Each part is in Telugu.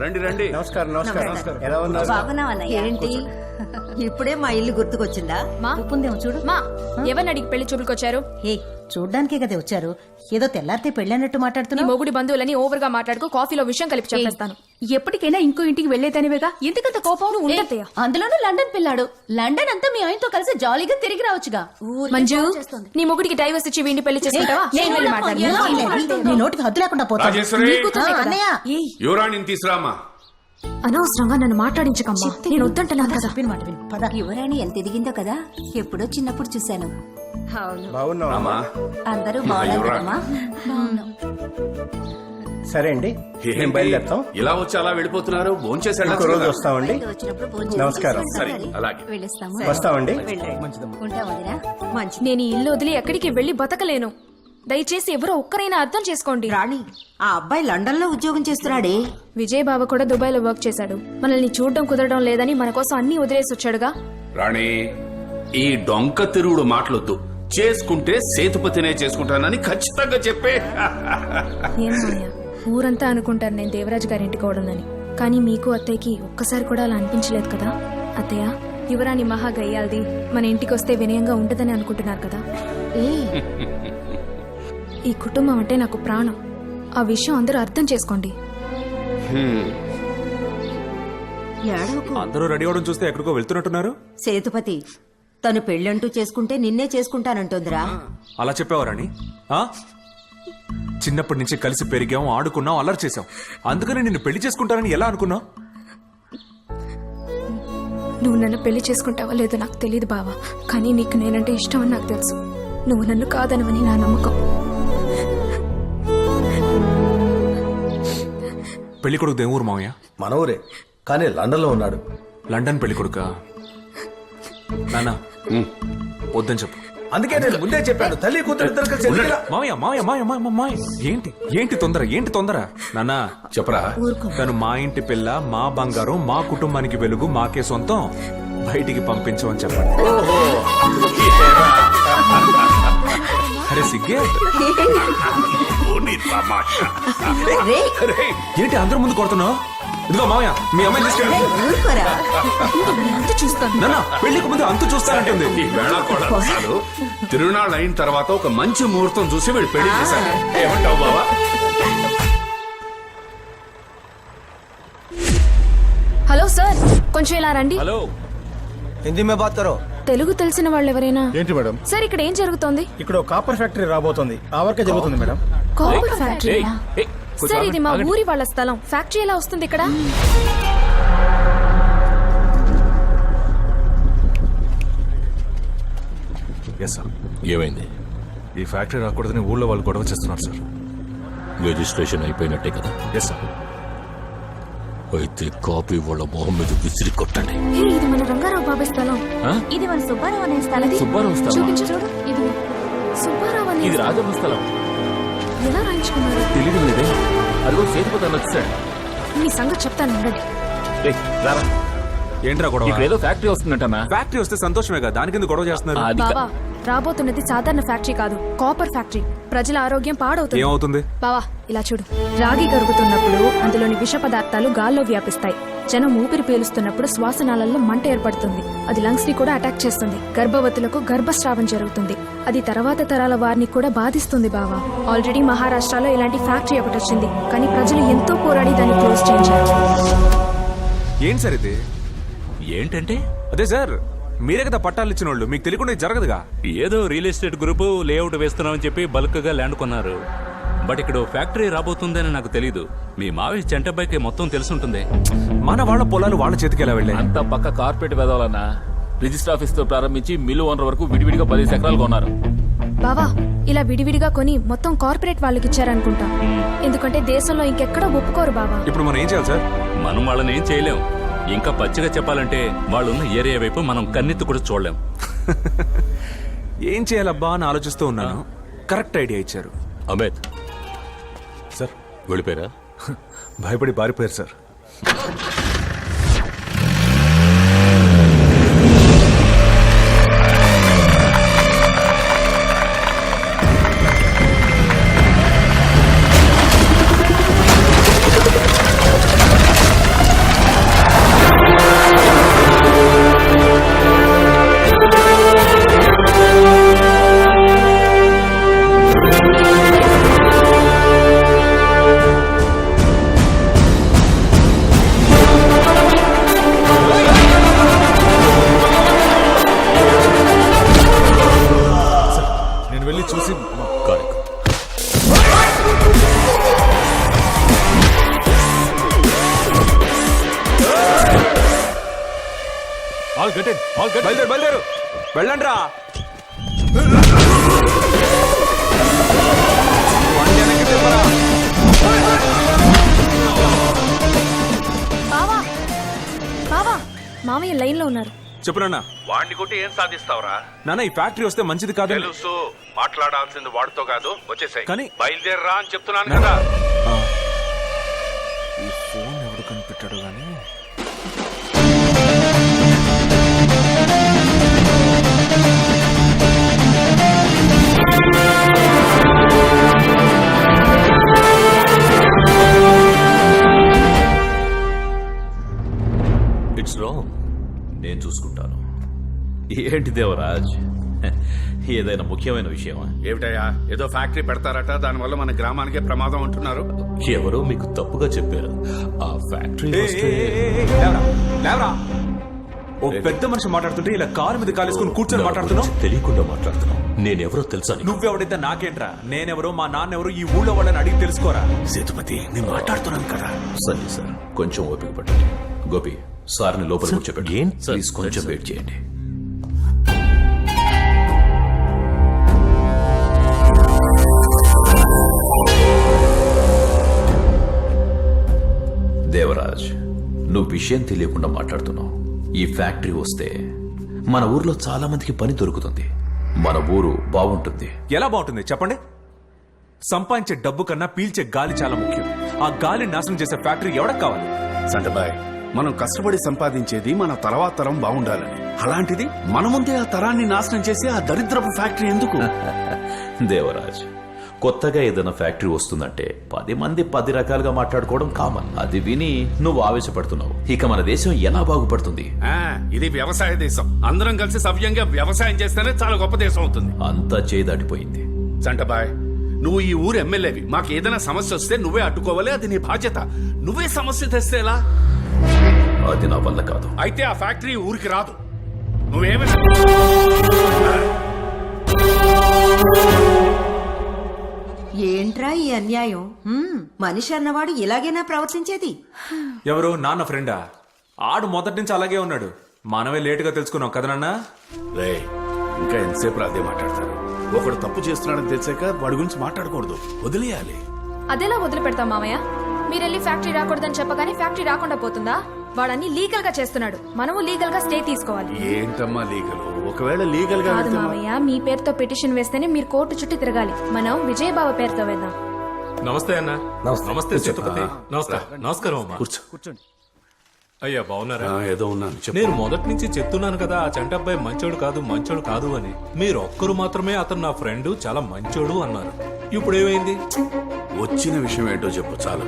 రండి రండి. నమస్కారం నమస్కారం. ఎలా ఉన్నారు? బాగున్నావన్నయ్య. ఏంటి? ఇప్పుడే మా ఇల్లు గుర్తుకొచ్చిందా? మా? ఉందేమో చూడు. మా? ఎవరిని అడిగి పెళ్ళి చూపులకొచ్చారు? ఏ చూడ్డానికే కదా వచ్చారు. ఏదో తెల్లారితే పెళ్ళన్నట్టు నీ మాట్లాడుతున్నావు మొగుడి బంధువులని ఓవర్గా మాట్లాడుకో కాఫీలో విషయం కలిపి చెప్పేస్తాను. ఎప్పటికైనా ఇంకో ఇంటికి వెళ్ళేదానివేగా ఎందుకంత కోపం. అందులోనూ లండన్ పిల్లాడు. లండన్ అంతా మీ ఆయనతో కలిసి జాలీగా తిరిగి రావచ్చుగా. మంజు నీ మొగుడికి డైవర్స్ ఇచ్చి వీడిని పెళ్ళి చేసుకుంటావా? నేను వెళ్ళి మాట్లాడను. నీ నోటికి హద్దు లేకుండా ఏయ్, యువరాణిని తీసురామా అనవసరంగా నన్ను మాట్లాడించకమ్మా. నేను వద్దంటున్నాను కదా. చెప్పిన మాట విను. పద. యువరాణి ఎంత ఎదిగిందో కదా ఎప్పుడో చిన్నప్పుడు చూశాను. బాగున్నావా? అందరూ బాగున్నారు కదమ్మా సరే అండి మేము బయలుదేరుతాం. ఇలా వచ్చి అలా వెళ్ళిపోతున్నారు? భోంచేసి ఇంకో రోజు? వస్తామండి. నమస్కారం. తీసుకొస్తాం సరే, మరి. అలాగే. వెళ్ళొస్తాము. వస్తామండి. నేను ఈ ఇల్లు వదిలి ఎక్కడికి వెళ్ళి బతకలేను. దయచేసి ఎవరో ఒక్కరైనా అర్థం చేసుకోండి. రాణి ఆ అబ్బాయి లండన్లో ఉద్యోగం చేస్తున్నాడే. విజయ్ బావ కూడా దుబాయ్లో వర్క్ చేశాడు. మనల్ని చూడడం కుదరడం లేదని మన కోసం అన్ని వదిలేసి వచ్చాడుగా. రాణి ఈ డొంక తిరుగుడు మాటలొద్దు. చేసుకుంటే సేతుపతినే చేసుకుంటానని ఖచ్చితంగా చెప్పే. ఏం మాయా ఊరంతా అనుకుంటారు నేను దేవరాజు గారి ఇంటికి కోడనని కానీ మీకు అత్తయ్యకి ఒక్కసారి కూడా అలా అనిపించలేదు కదా? అత్తయ్య యువరాణి మహా గయ్యాల్ది మన ఇంటికి వస్తే వినయంగా ఉండదని అనుకుంటున్నారు కదా? ఈ కుటుంబం అంటే నాకు ప్రాణం. ఆ విషయం అందరూ అర్థం చేసుకోండి. ఏడవకు. అందరూ రెడీ అవడం చూస్తే ఎక్కడికో వెళ్తున్నట్టున్నారు? సేతుపతి తను పెళ్ళంటూ చేసుకుంటే నిన్నే చేసుకుంటానంటోందిరా. అలా చెప్పేవారని ఆ? చిన్నప్పటి నుంచి కలిసి పెరిగాం ఆడుకున్నాం అల్లరి చేసాం అందుకని నిన్ను పెళ్ళి చేసుకుంటానని ఎలా అనుకున్నావు? నువ్వు నన్ను పెళ్ళి చేసుకుంటావా లేదో నాకు తెలియదు బావా. కానీ నీకు నేనంటే ఇష్టం అని నాకు తెలుసు. నువ్వు నన్ను కాదనవని నా నమ్మకం. పెళ్ళి కొడుకు దేవూరు మావయ్య? మన ఊరే. కానీ లండన్లో ఉన్నాడు. లండన్ పెళ్ళి కొడుక నాన్న వద్దని చెప్పు. అందుకే నేను ముందే చెప్పాను తల్లి కూతురు ఇద్దరు కలిసి. మావయ్య మావయ్య మావయ్య మావయ్య మావయ్య ఏంటి ఏంటి తొందర ఏంటి తొందర? నాన్న చెప్పరా? తను మా ఇంటి పిల్ల మా బంగారం మా కుటుంబానికి వెలుగు మాకే సొంతం. బయటికి పంపించమని చెప్పండి. అరే సిగ్గే ఏంటి అందరి ముందు కొడుతున్నావు? ఇదిగో మావయ్య మీ అమ్మాయి తీసుకెళ్ళి. ఊరుకోరా. చూస్తాను. నాన్న పెళ్ళికి ముందు అంతు చూస్తానంటుంది. ఈ వేళ కూడా చాలు. తిరునాళ్ళు అయిన తర్వాత ఒక మంచి ముహూర్తం చూసి వీళ్ళు పెళ్ళి చేశారు. ఏమంటావు బావా? Hello sir. కొంచెం ఇలా రండి. హలో. హిందీ మే బాత్ కరో. తెలుగు తెలిసిన వాళ్ళు ఎవరైనా ఏంటి మేడం? సార్ ఇక్కడ ఏం జరుగుతోంది? ఇక్కడ ఒక కాపర్ ఫ్యాక్టరీ రాబోతోంది. ఆ వర్కే జరుగుతుంది మేడం. కాపర్ ఫ్యాక్టరీ సార్ ఇది మా. ఊరి వాళ్ళ స్థలం. ఫ్యాక్టరీ ఎలా వస్తుంది ఇక్కడ? ఎస్ సార్ ఏమైంది? ఈ ఫ్యాక్టరీ రాకూడదని ఊళ్ళో వాళ్ళు గొడవ చేస్తున్నారు సార్ రిజిస్ట్రేషన్ అయిపోయినట్టే కదా? ఎస్ సార్ అయితే కాపీ వాళ్ళ మొహం మీద విసిరి కొట్టండి. ఇది మన రంగారావు బాబాయ్ స్థలం. ఇది మన సుబ్బారావు అనే స్థలం. సుబ్బారావు స్థలమా? చూపించు చూడు ఇది సుబ్బారావు అనే ఇది రాజమ్మ స్థలం. ఎలా రాయించుకున్నారు? తెలియదు లేదే అదిగో సేతుపతి అన్న వచ్చాడు మీ సంగతి చెప్తాను ఉండండి. ఏంట్రా గొడవ? ఇక్కడ ఏదో ఫ్యాక్టరీ వస్తుందంటనా ఫ్యాక్టరీ వస్తే సంతోషమే కదా. దానికి ఎందుకు గొడవ చేస్తున్నారు? బావా రాబోతున్నది సాధారణ ఫ్యాక్టరీ కాదు కాపర్ ఫ్యాక్టరీ. ప్రజల ఆరోగ్యం పాడవుతుంది. ఏమవుతుంది? బావా ఇలా చూడు. రాగి కరుగుతున్నప్పుడు అందులోని విష పదార్థాలు గాల్లో వ్యాపిస్తాయి. జనం ఊపిరి పీలుస్తున్నప్పుడు శ్వాసనాళాల్లో మంట ఏర్పడుతుంది. అది లంగ్స్ని కూడా అటాక్ చేస్తుంది. గర్భవతులకు గర్భస్రావం జరుగుతుంది. అది తర్వాత తరాల వారిని కూడా బాధిస్తుంది బావా. ఆల్రెడీ మహారాష్ట్రలో ఇలాంటి ఫ్యాక్టరీ ఒకటి వచ్చింది. కానీ ప్రజలు ఎంతో పోరాడి దాన్ని క్లోజ్ చేయించారు. ఏం సార్ ఇది? ఏంటంటే? అదే సార్ మీరే కదా పట్టాలు ఇచ్చిన వాళ్ళు మీకు తెలియకుండా ఇది జరగదుగా? ఏదో రియల్ ఎస్టేట్ గ్రూపు లేఅవుట్ వేస్తున్నామని చెప్పి బల్క్గా ల్యాండ్ కొన్నారు. బట్ ఇక్కడ ఓ ఫ్యాక్టరీ రాబోతుందని నాకు తెలీదు. మీ మావి చెంటబ్బాయికి మొత్తం తెలుసుంటుంది. మన వాళ్ళ పొలాలు వాళ్ళ చేతికి ఎలా వెళ్ళాయి? అంతా పక్క కార్పొరేట్ వెదవాలన్నా రిజిస్టర్ ఆఫీస్తో ప్రారంభించి మిల్లు ఓనర్ వరకు విడివిడిగా పది ఎకరాలు కొన్నారు. బావా ఇలా విడివిడిగా కొని మొత్తం కార్పొరేట్ వాళ్ళకి ఇచ్చారనుకుంటా ఎందుకంటే దేశంలో ఇంకెక్కడా ఒప్పుకోరు బావా. ఇప్పుడు మనం ఏం చేయాలి సార్? మనం వాళ్ళని ఏం చేయలేం. ఇంకా పచ్చిగా చెప్పాలంటే వాళ్ళున్న ఏరియా వైపు మనం కన్నెత్తి కూడా చూడలేం. ఏం చేయాలబ్బా అని ఆలోచిస్తూ ఉన్నాను. కరెక్ట్ ఐడియా ఇచ్చారు. అమిత్ వెళ్ళిపోయారా? భయపడి పారిపోయారు సార్. బయలుదేరు బయలుదేరు. వెళ్ళండి రా. బావా బావా మామయ్య లైన్లో ఉన్నారు. చెప్పు నాన్న. వాడిని కొట్టి ఏం సాధిస్తావురా? నాన్న ఈ ఫ్యాక్టరీ వస్తే మంచిది కాదు. తెలుసు మాట్లాడాల్సింది వాడితో కాదు వచ్చేసాయి. కానీ- బయలుదేరరా అని చెప్తున్నాను కదా. చూసుకుంటాను. ఏంటి దేవరాజ్? ఏదైనా ముఖ్యమైన విషయమా? ఏమిటయ్యా? ఏదో ఫ్యాక్టరీ పెడతారట దానివల్ల మన గ్రామానికే ప్రమాదం అంటున్నారు. ఎవరో మీకు తప్పుగా చెప్పారు. ఆ ఫ్యాక్టరీ. ఓ పెద్ద మనిషి మాట్లాడుతుంటే ఇలా కారు మీద కాలేసుకుని కూర్చొని మాట్లాడుతున్నావు? తెలియకుండా మాట్లాడుతున్నావు. నేనెవరో తెలుసా? నువ్వెవడైతే నాకేంట్రా? నేనెవరో మా నాన్నెవరో ఈ ఊళ్ళో వాళ్ళని అడిగి తెలుసుకోరా? సేతుపతి నేను మాట్లాడుతున్నాను కదా. సరే సార్ కొంచెం ఓపిక పట్టండి గోపి సార్ని లోపల కూర్చోబెట్టి ప్లీజ్ కొంచెం వెయిట్ చేయండి. దేవరాజ్ నువ్వు విషయం తెలియకుండా మాట్లాడుతున్నావు. ఈ ఫ్యాక్టరీ వస్తే మన ఊర్లో చాలా మందికి పని దొరుకుతుంది. మన ఊరు బాగుంటుంది. ఎలా బాగుంటుంది? చెప్పండి. సంపాదించే డబ్బు కన్నా పీల్చే గాలి చాలా ముఖ్యం. ఆ గాలి నాశనం చేసే ఫ్యాక్టరీ ఎవడకు కావాలి? సంటబాయ్ మనం కష్టపడి సంపాదించేది మన తర్వాత తరం బాగుండాలని. అలాంటిది మన ముందే ఆ తరాన్ని నాశనం చేసి ఆ దరిద్రపు ఫ్యాక్టరీ ఎందుకు? దేవరాజ్ కొత్తగా ఏదైనా ఫ్యాక్టరీ వస్తుందంటే పది మంది పది రకాలుగా మాట్లాడుకోవడం కామన్. అది విని నువ్వు ఆవేశపడుతున్నావు. ఇక మన దేశం ఎలా బాగుపడుతుంది? ఆ, ఇది వ్యవసాయ దేశం. అందరం కలిసి సవ్యంగా వ్యవసాయం చేస్తేనే చాలా గొప్ప దేశం అవుతుంది. అంతా చేయి దాటిపోయింది సంటబాయ్ నువ్వు ఈ ఊరు ఎమ్మెల్యేవి. మాకు ఏదైనా సమస్య వస్తే నువ్వే అడ్డుకోవాలి అది నీ బాధ్యత. నువ్వే సమస్య తెస్తే ఎలా? అది నా వల్ల కాదు. అయితే ఆ ఫ్యాక్టరీ ఊరికి రాదు. నువ్వేమైనా ఏంట్రా ఈ అన్యాయం? హ్మ్, మనిషి అన్నవాడు ఇలాగేనా ప్రవర్తించేది? ఎవరు? నాన్న ఫ్రెండా? ఆడు మొదటి నుంచి అలాగే ఉన్నాడు. మనమే లేటుగా తెలుసుకున్నాం కదా నాన్న? రే ఇంకా ఎంతసేపు అదే మాట్లాడతారు. ఒకడు తప్పు చేస్తున్నాడని తెలిసాక వాడి గురించి మాట్లాడకూడదు. వదిలేయాలి. అదెలా వదిలిపెడతాం మామయ్య. మీరెళ్ళి ఫ్యాక్టరీ రాకూడదని చెప్పగానే ఫ్యాక్టరీ రాకుండా పోతుందా? వాడన్ని లీగల్గా చేస్తున్నాడు. మనము లీగల్గా స్టే తీసుకోవాలి. ఏంటమ్మా లీగల్? ఒకవేళ లీగల్గా కాదు మామయ్య మీ పేరుతో పిటిషన్ వేస్తేనే మీరు కోర్టు చుట్టూ తిరగాలి. మనం విజయబాబు పేరుతో వేద్దాం నమస్తే అన్న. నమస్తే. సేతుపతి నమస్కారం. నమస్కారం అమ్మా. కూర్చో. కూర్చోండి. అయ్యా బాగున్నారా? ఆ, ఏదో ఉన్నాను. చెప్పు. నేను మొదటి నుంచి చెప్తున్నాను కదా ఆ చంట అబ్బాయి మంచోడు కాదు మంచోడు కాదు అని. మీరు ఒక్కరు మాత్రమే అతను నా ఫ్రెండ్ చాలా మంచోడు అన్నారు. ఇప్పుడు ఏమైంది వచ్చిన విషయం ఏంటో చెప్పు చాలు.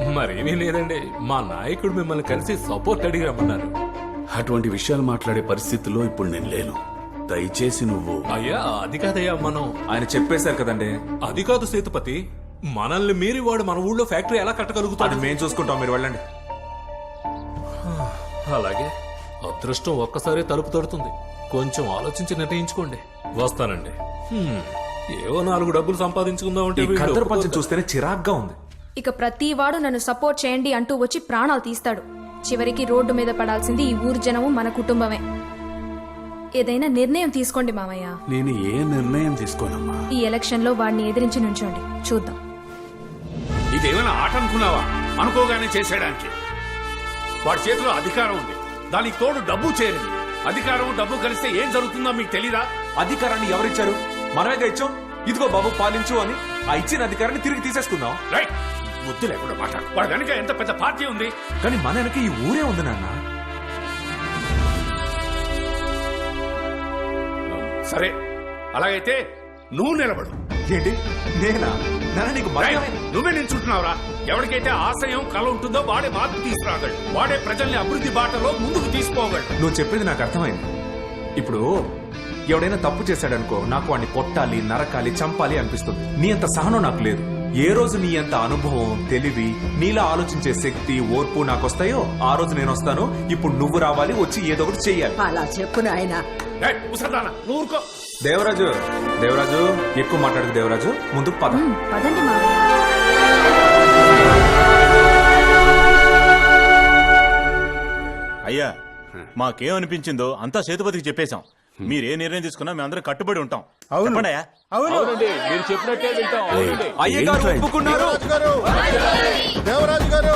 మరేమీ లేదండి. మా నాయకుడు మిమ్మల్ని కలిసి సపోర్ట్ అడిగి రమ్మన్నారు అటువంటి విషయాలు మాట్లాడే పరిస్థితిలో ఇప్పుడు నేను లేను. దయచేసి నువ్వు అయ్యా అది కాదయ్యా మనం. ఆయన చెప్పేశారు కదండి. అది కాదు సేతుపతి. మనల్ని మీరి వాడు మన ఊళ్ళో ఫ్యాక్టరీ ఎలా కట్టగలుగుతాడు? మేం చూసుకుంటాం మీరు వెళ్ళండి. అలాగే. అదృష్టం ఒక్కసారి తలుపు తడుతుంది. కొంచెం ఆలోచించి నిర్ణయించుకోండి. వస్తానండి. ఏవో నాలుగు డబ్బులు సంపాదించుకుందాం అంటే చూస్తేనే చిరాగ్గా ఉంది. ఇక ప్రతి వాడు నన్ను సపోర్ట్ చేయండి అంటూ వచ్చి ప్రాణాలు తీస్తాడు. చివరికి రోడ్డు మీద పడాల్సింది ఈ ఊరు జనము మన కుటుంబమే. ఏదైనా నిర్ణయం తీసుకోండి మామయ్య. నేను ఏ నిర్ణయం తీసుకోనమ్మా? ఈ ఎలక్షన్లో వాడిని ఎదిరించి నుంచోండి. చూద్దాం. ఇదేమైనా ఆట అనుకున్నావా? అనుకోగానే చేసేయడానికి. వాడి చేతిలో అధికారం ఉంది. దానికి తోడు డబ్బు చేరింది. అధికారం డబ్బు కలిస్తే ఏం జరుగుతుందో మీకు తెలీదా? అధికారాన్ని ఎవరిచ్చారు? మనమేగా ఇచ్చాం ఇదిగో బాబు పాలించు అని. ఆ ఇచ్చిన అధికారాన్ని తిరిగి తీసేసుకుందాం. రైట్. బుద్ధి లేకుండా మాట్లాడు వాడు కనుక ఎంత పెద్ద పార్టీ ఉంది? కానీ మన వెనక ఈ ఊరే ఉంది నాన్న. సరే అలాగైతే నువ్వు నిలబడు. ఏంటి? నేనా? నాన్న నీకు. మర్యాద నువ్వే నిల్చుంటున్నావురా. ఎవరికైతే ఆశయం కళ ఉంటుందో వాడే మార్పు తీసుకురాగలడు. వాడే ప్రజల్ని అభివృద్ధి బాటలో ముందుకు తీసుకోగలడు నువ్వు చెప్పేది నాకు అర్థమైంది. ఇప్పుడు ఎవడైనా తప్పు చేశాడనుకో నాకు వాడిని కొట్టాలి నరకాలి చంపాలి అనిపిస్తుంది. నీ అంత సహనం నాకు లేదు. ఏ రోజు నీ అంత అనుభవం తెలివి నీలా ఆలోచించే శక్తి ఓర్పు నాకు వస్తాయో ఆ రోజు నేను వస్తాను ఇప్పుడు నువ్వు రావాలి వచ్చి ఏదో ఒకటి చెయ్యాలి. అలా చెప్పు నాయనా. ఊరుకో దేవరాజు దేవరాజు ఎక్కువ మాట్లాడకు దేవరాజు. ముందు పద. పదండి మావయ్య అయ్యా మాకేమనిపించిందో అంతా సేతుపతికి చెప్పేశాం. మీరు ఏ నిర్ణయం తీసుకున్నా మేమందరం కట్టుబడి ఉంటాం. అవును. చెప్పండి అయ్యా. అవును. అవునండి మీరు చెప్పినట్టే వింటాం. అవునండి. అయ్యగారు ఒప్పుకున్నారు. దేవరాజు గారు. దేవరాజు గారు.